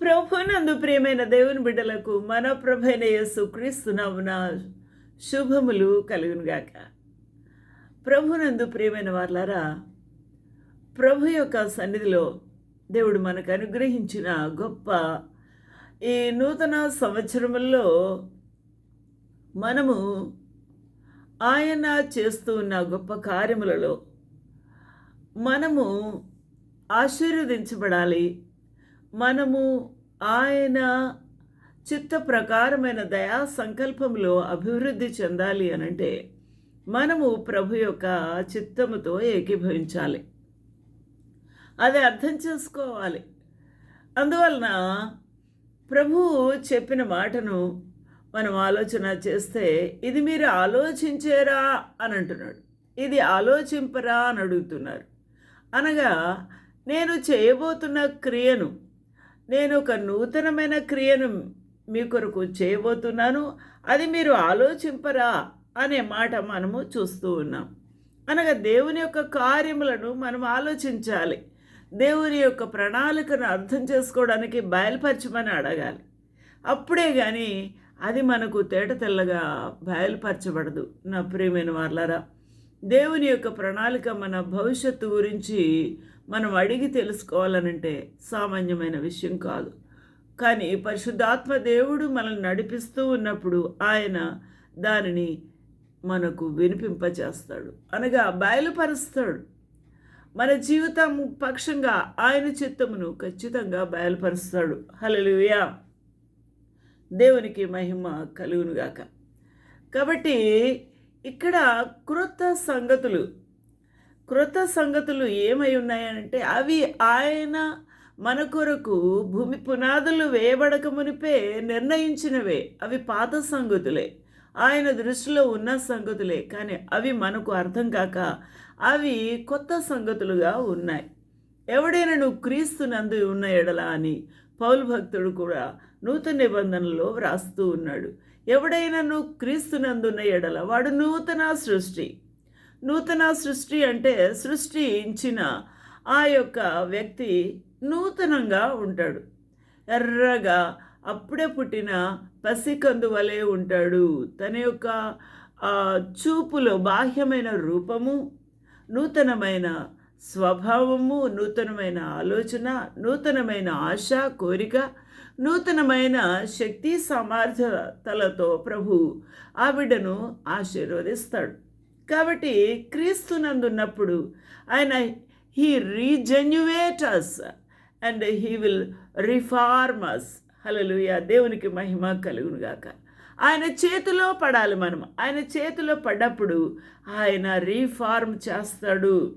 ప్రభునందు ప్రియమైన దేవుని బిడ్డలకు మన ప్రభైన యేసు క్రీస్తునామున శుభములు కలుగునుగాక ప్రభునందు ప్రియమైన వాళ్ళారా ప్రభు యొక్క సన్నిధిలో దేవుడు మనకు అనుగ్రహించిన గొప్ప ఈ నూతన సంవత్సరముల్లో మనము ఆయన చేస్తూ ఉన్న గొప్ప కార్యములలో మనము ఆశీర్వదించబడాలి మనము ఆయన చిత్త ప్రకారమైన దయా సంకల్పంలో అభివృద్ధి చెందాలి అనంటే మనము ప్రభు యొక్క చిత్తముతో ఏకీభవించాలి. అది అర్థం చేసుకోవాలి. అందువలన ప్రభువు చెప్పిన మాటను మనం ఆలోచన చేస్తే ఇది మీరు ఆలోచించేరా అని అంటున్నాడు. ఇది ఆలోచింపరా అని అడుగుతున్నారు. అనగా నేను చేయబోతున్న క్రియను నేను ఒక నూతనమైన క్రియను మీ కొరకు చేయబోతున్నాను. అది మీరు ఆలోచింపరా అనే మాట మనము చూస్తూ ఉన్నాం. అనగా దేవుని యొక్క కార్యములను మనం ఆలోచించాలి. దేవుని యొక్క ప్రణాళికను అర్థం చేసుకోవడానికి బయలుపరచమని అడగాలి. అప్పుడే కానీ అది మనకు తేట తెల్లగా బయలుపరచబడదు. నా ప్రియమైన వాళ్ళారా దేవుని యొక్క ప్రణాళిక మన భవిష్యత్తు గురించి మనం అడిగి తెలుసుకోవాలనంటే సామాన్యమైన విషయం కాదు. కానీ పరిశుద్ధాత్మ దేవుడు మనల్ని నడిపిస్తూ ఉన్నప్పుడు ఆయన దానిని మనకు వినిపింపచేస్తాడు అనగా బయలుపరుస్తాడు. మన జీవితం పక్షంగా ఆయన చిత్తమును ఖచ్చితంగా బయలుపరుస్తాడు. హలలుయా దేవునికి మహిమ కలుగునుగాక. కాబట్టి ఇక్కడ క్రొత్త సంగతులు క్రొత్త సంగతులు ఏమై ఉన్నాయంటే అవి ఆయన మన కొరకు భూమి పునాదులు వేయబడక మునిపే నిర్ణయించినవే. అవి పాత సంగతులే. ఆయన దృష్టిలో ఉన్న సంగతులే. కానీ అవి మనకు అర్థం కాక అవి కొత్త సంగతులుగా ఉన్నాయి. ఎవడైనా నువ్వు క్రీస్తునందు ఉన్న ఎడలా అని పౌలు భక్తుడు కూడా నూతన నిబంధనలో వ్రాస్తూ ఉన్నాడు. ఎవడైనా నువ్వు క్రీస్తునందున్న ఎడల వాడు నూతన సృష్టి. నూతన సృష్టి అంటే సృష్టించిన ఆ యొక్క వ్యక్తి నూతనంగా ఉంటాడు. ఎర్రగా అప్పుడే పుట్టిన పసికందు వలె ఉంటాడు. తన యొక్క చూపులో బాహ్యమైన రూపము నూతనమైన స్వభావము నూతనమైన ఆలోచన నూతనమైన ఆశ కోరిక నూతనమైన శక్తి సామర్థ్యతలతో ప్రభు ఆవిడను ఆశీర్వదిస్తాడు. కాబట్టి క్రీస్తునందున్నప్పుడు ఆయన he rejuvenates and he will reforms hallelujah దేవునికి మహిమ కలుగునుగాక ఆయన చేతిలో పడాలి మనం. ఆయన చేతిలో పడ్డప్పుడు ఆయన రీఫార్మ్ చేస్తాడు.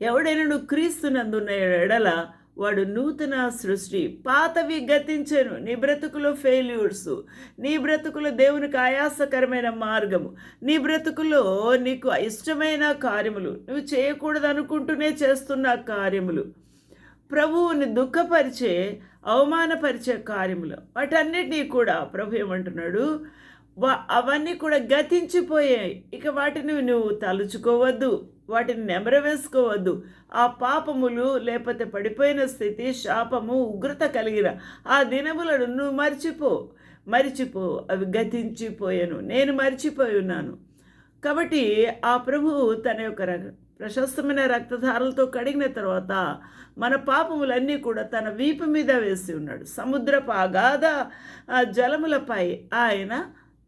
ఎవడైనా నువ్వు క్రీస్తునందున్న ఎడల వాడు నూతన సృష్టి పాతవి గతించను. నీ బ్రతుకులో ఫెయిల్యూర్స్ నీ బ్రతుకులో దేవునికి ఆయాసకరమైన మార్గము. నీ బ్రతుకులో నీకు ఇష్టమైన కార్యములు. నువ్వు చేయకూడదు అనుకుంటూనే చేస్తున్న కార్యములు. ప్రభువుని దుఃఖపరిచే అవమానపరిచే కార్యములు. వాటన్నిటినీ కూడా ప్రభు ఏమంటున్నాడు? అవన్నీ కూడా గతించిపోయాయి. ఇక వాటిని నువ్వు తలుచుకోవద్దు. వాటిని నెమర వేసుకోవద్దు ఆ పాపములు లేకపోతే పడిపోయిన స్థితి శాపము ఉగ్రత కలిగిన ఆ దినములను నువ్వు మర్చిపో. మరిచిపో. అవి గతించిపోయాను. నేను మరిచిపోయి ఉన్నాను. కాబట్టి ఆ ప్రభువు తన యొక్క ప్రశస్తమైన రక్తధారలతో కడిగిన తర్వాత మన పాపములన్నీ కూడా తన వీపు మీద వేసి ఉన్నాడు. సముద్రపు అగాధ జలములపై ఆయన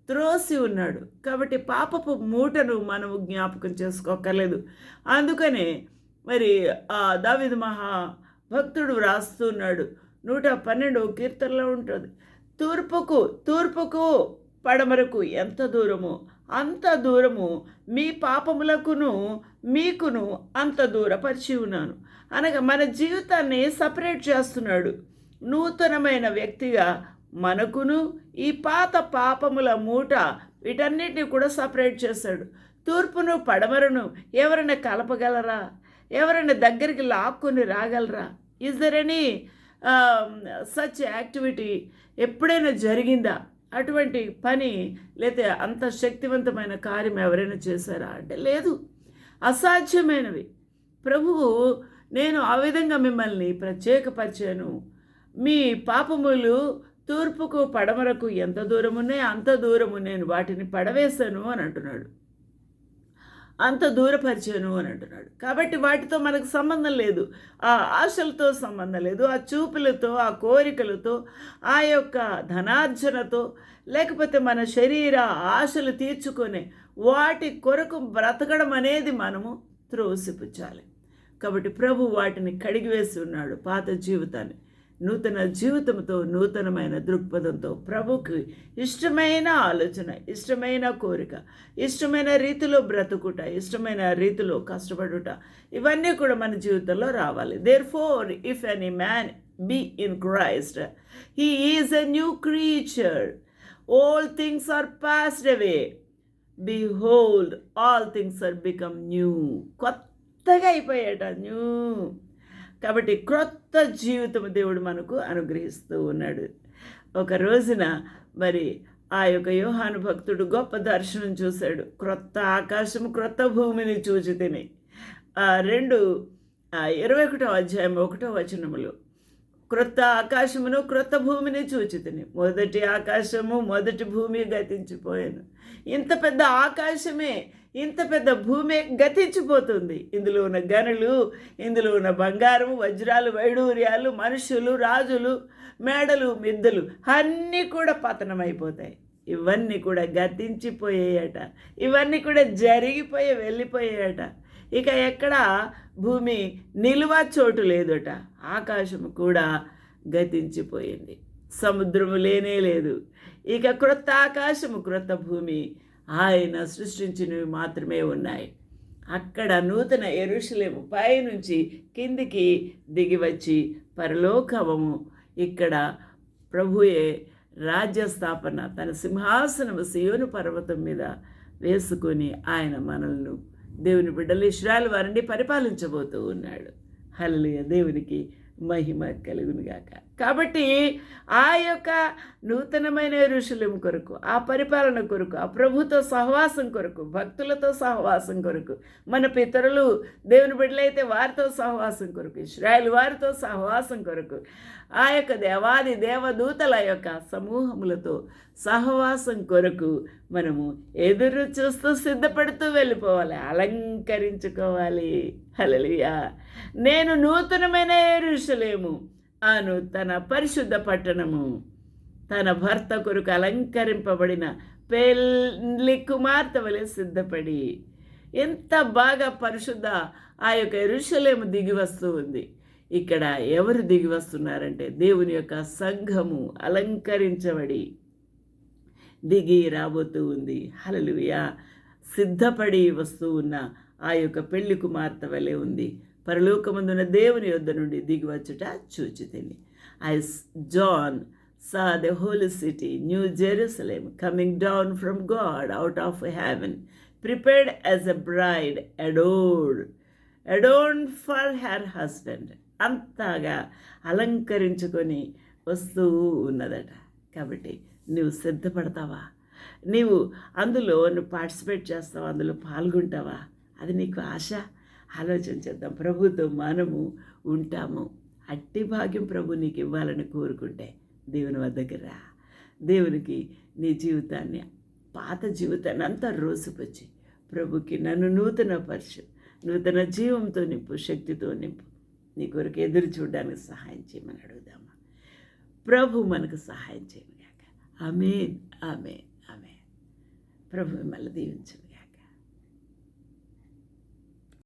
త్రోసి ఉన్నాడు. కాబట్టి పాపపు మూటను మనము జ్ఞాపకం చేసుకోకర్లేదు అందుకనే మరి ఆ దావిద మహా భక్తుడు వ్రాస్తున్నాడు నూట పన్నెండు కీర్తనలో ఉంటుంది. తూర్పుకు తూర్పుకు పడమరకు ఎంత దూరము అంత దూరము మీ పాపములకును మీకును అంత దూరపరిచి ఉన్నాను. అనగా మన జీవితాన్ని సపరేట్ చేస్తున్నాడు. నూతనమైన వ్యక్తిగా మనకును ఈ పాత పాపముల మూట వీటన్నిటిని కూడా సపరేట్ చేశాడు. తూర్పును పడమరను ఎవరైనా కలపగలరా? ఎవరైనా దగ్గరికి లాక్కొని రాగలరా? Is there any such activity ఎప్పుడైనా జరిగిందా? అటువంటి పని లేతే అంత శక్తివంతమైన కార్యం ఎవరైనా చేశారా? అంటే లేదు. అసాధ్యమైనవి. ప్రభువు నేను ఆ విధంగా మిమ్మల్ని ప్రత్యేకపరిచాను. మీ పాపములు తూర్పుకు పడమరకు ఎంత దూరమునే అంత దూరము నేను వాటిని పడవేశాను అని అంటున్నాడు. అంత దూరపరిచాను అని అంటున్నాడు. కాబట్టి వాటితో మనకు సంబంధం లేదు. ఆ ఆశలతో సంబంధం లేదు ఆ చూపులతో ఆ కోరికలతో ఆ యొక్క ధనార్జనతో లేకపోతే మన శరీర ఆశలు తీర్చుకునే వాటి కొరకు బ్రతకడం అనేది మనము త్రోసిపుచ్చాలి. కాబట్టి ప్రభు వాటిని కడిగివేసి ఉన్నాడు పాత జీవితాన్ని. నూతన జీవితంతో నూతనమైన దృక్పథంతో ప్రభుకి ఇష్టమైన ఆలోచన ఇష్టమైన కోరిక ఇష్టమైన రీతిలో బ్రతుకుట ఇష్టమైన రీతిలో కష్టపడుట ఇవన్నీ కూడా మన జీవితంలో రావాలి. Therefore if any man be in Christ he is a new creature all things are passed away behold all things are become new కొత్తగా అయిపోయాట న్యూ కాబట్టి క్రొత్త జీవితం దేవుడు మనకు అనుగ్రహిస్తూ ఉన్నాడు. ఒక రోజున మరి ఆ యొక్క యోహాను భక్తుడు గొప్ప దర్శనం చూశాడు. క్రొత్త ఆకాశం క్రొత్త భూమిని చూచి తిని. ఆ రెండు ఇరవై ఒకటో అధ్యాయం ఒకటో వచనములు. క్రొత్త ఆకాశమును క్రొత్త భూమిని చూచితిని. మొదటి ఆకాశము మొదటి భూమి గతించిపోయాను. ఇంత పెద్ద ఆకాశమే ఇంత పెద్ద భూమి గతించిపోతుంది. ఇందులో ఉన్న గనులు ఇందులో ఉన్న బంగారం వజ్రాలు వైడూర్యాలు మనుషులు రాజులు మేడలు మిద్దలు అన్నీ కూడా పతనమైపోతాయి. ఇవన్నీ కూడా గతించిపోయాయట. ఇవన్నీ కూడా జరిగిపోయి వెళ్ళిపోయాయట. ఇక ఎక్కడ? భూమి నిలువ చోటు లేదట. ఆకాశము కూడా గతించిపోయింది. సముద్రము లేనే లేదు. ఇక క్రొత్త ఆకాశము క్రొత్త భూమి ఆయన సృష్టించినవి మాత్రమే ఉన్నాయి. అక్కడ నూతన ఎరుషులేము పైనుంచి కిందికి దిగివచ్చి పరలోకవము ఇక్కడ ప్రభుయే రాజ్యస్థాపన తన సింహాసనము సియోను పర్వతం మీద వేసుకొని ఆయన మనల్ని దేవుని బిడ్డలు ఇష్రాలు వారిని పరిపాలించబోతూ ఉన్నాడు. హల్లియ దేవునికి మహిమ కలుగునుగాక కాబట్టి ఆ యొక్క నూతనమైన ఋషులం కొరకు ఆ పరిపాలన కొరకు ఆ ప్రభుతో సహవాసం కొరకు భక్తులతో సహవాసం కొరకు మన పితరులు దేవుని బిడ్డలైతే వారితో సహవాసం కొరకు ఇస్రాయల్ వారితో సహవాసం కొరకు ఆ యొక్క దేవాది దేవదూతల యొక్క సమూహములతో సహవాసం కొరకు మనము ఎదురు చూస్తూ సిద్ధపడుతూ వెళ్ళిపోవాలి అలంకరించుకోవాలి. హలలియా నేను నూతనమైన ఎరుషలేము అను తన పరిశుద్ధ పట్టణము. తన భర్త కొరకు అలంకరింపబడిన పెళ్ళి కుమార్తె వలె సిద్ధపడి ఎంత బాగా పరిశుద్ధ ఆ యొక్క ఎరుషలేము దిగి వస్తూ ఉంది. ఇక్కడ ఎవరు దిగి వస్తున్నారంటే దేవుని యొక్క సంఘము అలంకరించబడి దిగి రాబోతూ ఉంది. హలలుయా సిద్ధపడి వస్తూ ఉన్న ఆ యొక్క పెళ్ళి కుమార్తె వలె ఉంది. పరలోకమందున దేవుని యొద్ద నుండి దిగివచ్చుట చూచితిని. I John saw the holy city new Jerusalem coming down from God out of heaven prepared as a bride adorned adorned for her husband అంతగా అలంకరించుకొని వస్తూ ఉన్నదట. కాబట్టి నువ్వు సిద్ధపడతావా? నీవు అందులో నువ్వు పార్టిసిపేట్ చేస్తావా? అందులో పాల్గొంటావా? అది నీకు ఆశ? ఆలోచన చేద్దాం. ప్రభుతో మనము ఉంటాము. అట్టి భాగ్యం ప్రభు నీకు ఇవ్వాలని కోరుకుంటే దేవుని వద్దకు రా. దేవునికి నీ జీవితాన్ని పాత జీవితాన్ని అంతా రోజుకొచ్చి ప్రభుకి నన్ను నూతన పరచు నూతన జీవంతో నింపు శక్తితో నింపు. నీ కొరకు ఎదురు చూడడానికి సహాయం చేయమని అడుగుదామా? ప్రభు మనకు సహాయం చేయమని ఆమె ఆమె ఆమె ప్రభు మిమ్మల్ని దీవించను.